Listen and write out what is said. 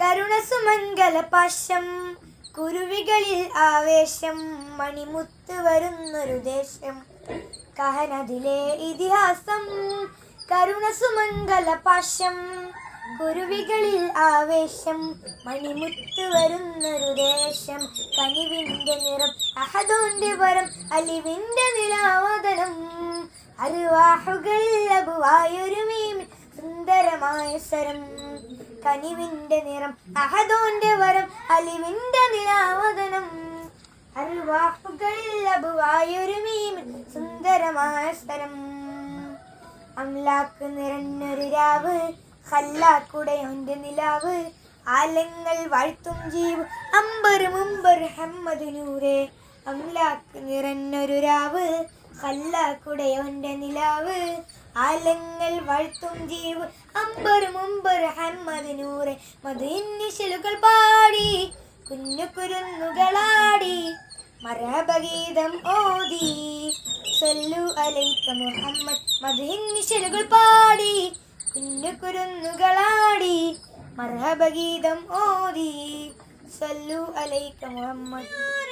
കരുണസുമംഗല പാശം കുരുവികളിൽ ആവേശം. മണിമുത്ത് വരുന്നൊരു ദേശം. കഹനതിലെ ഇതിഹാസം. കരുണസുമംഗല പാശം കുരുവികളിൽ ആവേശം. മണിമുത്ത് വരുന്നൊരു ദേശം. കനിവിന്റെ നിറം. അഹദോന്റെ വരം. അലിവിന്റെ നിലാവതനം. അബുവായൊരുമീം സുന്ദരമായ സ്വരം കനിവിന്റെ നിറം അഹദോന്റെ വരം അലിവിന്റെ നിലാവതനം അരുവാഹുകളിൽ അബുവായൊരുമീം സുന്ദരമായ സ്ഥലം അംലാക്ക് നിറഞ്ഞൊരു രാവ് ഹല്ലാക്കുടയോന്റെ നിലാവ്. ആലങ്ങൾ വാഴ്ത്തും ജീവ് അമ്പർ മുമ്പർ ഹമ്മദ് നൂറേ. അംലാക്ക് നിറഞ്ഞൊരു രാവ് ഹല്ലാക്കുടയോന്റെ നിലാവ്. ആലങ്ങൾ വാഴ്ത്തും ജീവ് അമ്പർ മുമ്പർ ഹമ്മദ് നൂറെ മതിന്നിശലുകൾ പാടി കുഞ്ഞു കുരുന്നുകളാടി. മരബഗീതം ഓതി. സല്ലു അലൈക്ക മുഹമ്മദ് മധുനിശലുകൾ പാടി കുഞ്ഞു കുരുന്നുകളാടി. മരബഗീതം ഓതി. സല്ലു അലൈക്ക മുഹമ്മദ്